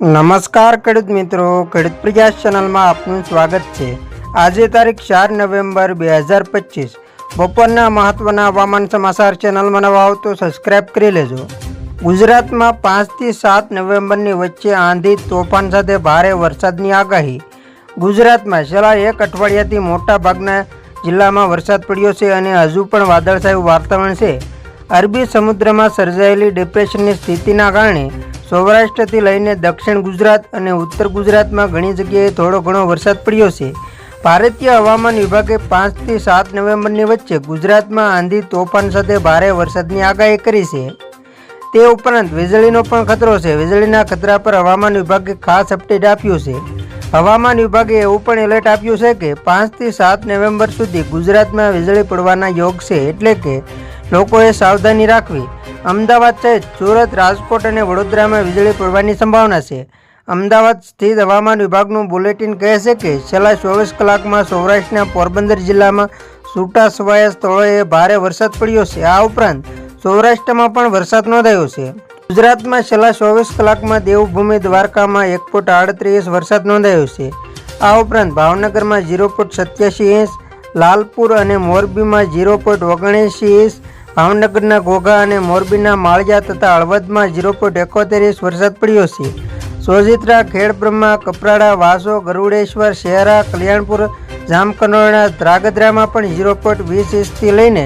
નમસ્કાર ખેડૂત મિત્રો, ખેડૂત પ્રજા ચેનલમાં આપનું સ્વાગત છે. આજે તારીખ ચાર નવેમ્બર બે હજાર પચીસ. બપોરના મહત્વના હવામાન સમાચાર ચેનલમાં નવા આવો તો સબસ્ક્રાઇબ કરી લેજો. ગુજરાતમાં પાંચથી સાત નવેમ્બરની વચ્ચે આંધી, તોફાન સાથે ભારે વરસાદની આગાહી. ગુજરાતમાં છેલ્લા એક અઠવાડિયાથી મોટાભાગના જિલ્લામાં વરસાદ પડ્યો છે અને હજુ પણ વાદળછાયું વાતાવરણ છે. અરબી સમુદ્રમાં સર્જાયેલી ડિપ્રેશનની સ્થિતિના કારણે સૌરાષ્ટ્રથી લઈને દક્ષિણ ગુજરાત અને ઉત્તર ગુજરાતમાં ઘણી જગ્યાએ થોડો ઘણો વરસાદ પડ્યો છે. ભારતીય હવામાન વિભાગે પાંચથી સાત નવેમ્બરની વચ્ચે ગુજરાતમાં આંધી તોફાન સાથે ભારે વરસાદની આગાહી કરી છે. તે ઉપરાંત વીજળીનો પણ ખતરો છે. વીજળીના ખતરા પર હવામાન વિભાગે ખાસ અપડેટ આપ્યું છે. હવામાન વિભાગે એવું પણ એલર્ટ આપ્યું છે કે પાંચથી સાત નવેમ્બર સુધી ગુજરાતમાં વીજળી પડવાના યોગ છે એટલે કે લોકોએ સાવધાની રાખવી. અમદાવાદ સહિત સુરત, રાજકોટ અને વડોદરામાં વીજળી પડવાની સંભાવના છે. અમદાવાદ સ્થિત હવામાન વિભાગનું બુલેટિન કહે છે કે, છેલ્લા ચોવીસ કલાકમાં સૌરાષ્ટ્રના પોરબંદર જિલ્લામાં છૂટા છવાયા સ્થળોએ ભારે વરસાદ પડ્યો છે. આ ઉપરાંત સૌરાષ્ટ્રમાં પણ વરસાદ નોંધાયો છે. ગુજરાતમાં છેલ્લા ચોવીસ કલાકમાં દેવભૂમિ દ્વારકામાં એક પોઈન્ટ આડત્રીસ વરસાદ નોંધાયો છે. આ ઉપરાંત ભાવનગરમાં ઝીરો પોઈન્ટ સત્યાસી ઇંચ, લાલપુર અને મોરબીમાં ઝીરો પોઈન્ટ ઓગણએંશી ઇંચ ભાવનગરના ઘોઘા અને મોરબીના માળિયા તથા હળવદમાં ઝીરો પોઈન્ટ એકોતેર ઇંચ વરસાદ પડ્યો છે. સોજિત્રા ખેડબ્રહ્મા, કપરાડા, વાસો, ગરુડેશ્વર, શહેરા, કલ્યાણપુર જામકંડોરણા ધ્રાગધ્રામાં પણ ઝીરો પોઈન્ટ વીસ ઇંચથી લઈને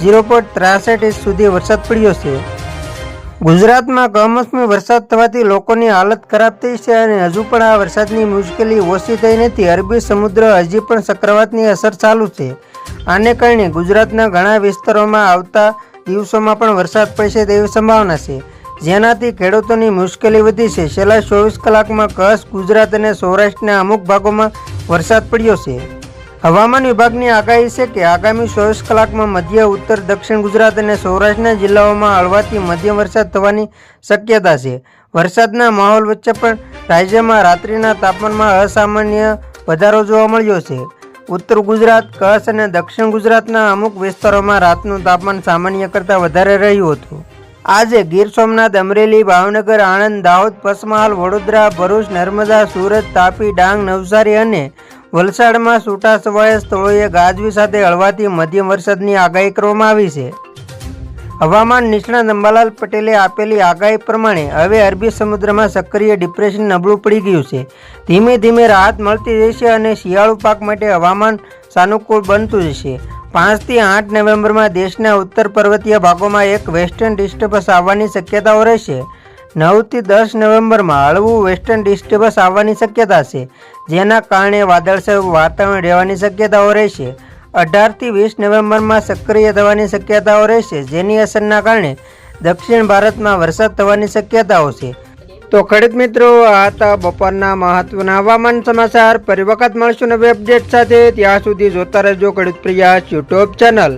ઝીરો પોઈન્ટ ત્રાસઠ ઇંચ સુધી વરસાદ પડ્યો છે. ગુજરાતમાં કમોસમી વરસાદ થવાથી લોકોની હાલત ખરાબ થઈ છે અને હજુ પણ આ વરસાદની મુશ્કેલી ઓછી થઈ નથી. અરબી સમુદ્ર હજી પણ ચક્રવાતની અસર ચાલુ છે. આને કારણે ગુજરાતના ઘણા વિસ્તારોમાં આવતા દિવસોમાં પણ વરસાદ પડશે તેવી સંભાવના છે. જેનાથી ખેડૂતોની મુશ્કેલી વધી છે. છેલ્લા ચોવીસ કલાકમાં કચ્છ, ગુજરાત અને સૌરાષ્ટ્રના અમુક ભાગોમાં વરસાદ પડ્યો છે. હવામાન વિભાગની આગાહી છે કે આગામી ચોવીસ કલાકમાં મધ્ય, ઉત્તર, દક્ષિણ ગુજરાત અને સૌરાષ્ટ્રના જિલ્લાઓમાં હળવાથી મધ્યમ વરસાદ થવાની શક્યતા છે. વરસાદના માહોલ વચ્ચે પણ રાજ્યમાં રાત્રિના તાપમાનમાં અસામાન્ય વધારો જોવા મળ્યો છે. ઉત્તર ગુજરાત, કચ્છ અને દક્ષિણ ગુજરાતના અમુક વિસ્તારોમાં રાતનું તાપમાન સામાન્ય કરતાં વધારે રહ્યું હતું. આજે ગીર સોમનાથ, અમરેલી, ભાવનગર, આણંદ, દાહોદ, પંચમહાલ, વડોદરા, ભરૂચ, નર્મદા, સુરત, તાપી, ડાંગ, નવસારી અને વલસાડમાં છૂટાછવાયા સ્થળોએ ગાજવી સાથે હળવાથી મધ્યમ વરસાદની આગાહી કરવામાં આવી છે. હવામાન નિષ્ણાત અંબાલાલ પટેલે આપેલી આગાહી પ્રમાણે હવે અરબી સમુદ્રમાં સક્રિય ડિપ્રેશન નબળું પડી ગયું છે. ધીમે ધીમે રાહત મળતી જશે અને શિયાળુ પાક માટે હવામાન સાનુકૂળ બનતું જશે પાંચથી આઠ નવેમ્બરમાં દેશના ઉત્તર પર્વતીય ભાગોમાં એક વેસ્ટર્ન ડિસ્ટર્બન્સ આવવાની શક્યતાઓ રહેશે. નવથી દસ નવેમ્બરમાં હળવું વેસ્ટર્ન ડિસ્ટર્બન્સ આવવાની શક્યતા છે, જેના કારણે વાદળછાયું વાતાવરણ રહેવાની શક્યતાઓ રહેશે. અઢારથી વીસ નવેમ્બરમાં સક્રિય થવાની શક્યતાઓ રહેશે, જેની અસરના કારણે દક્ષિણ ભારતમાં વરસાદ થવાની શક્યતાઓ છે. તો ખેડૂત મિત્રો, આ હતા બપોરના મહત્વના હવામાન સમાચાર. ફરી વખત મળશું નવી અપડેટ સાથે. ત્યાં સુધી જોતા રહેજો ખેડૂત પ્રયાસ યુટ્યુબ ચેનલ.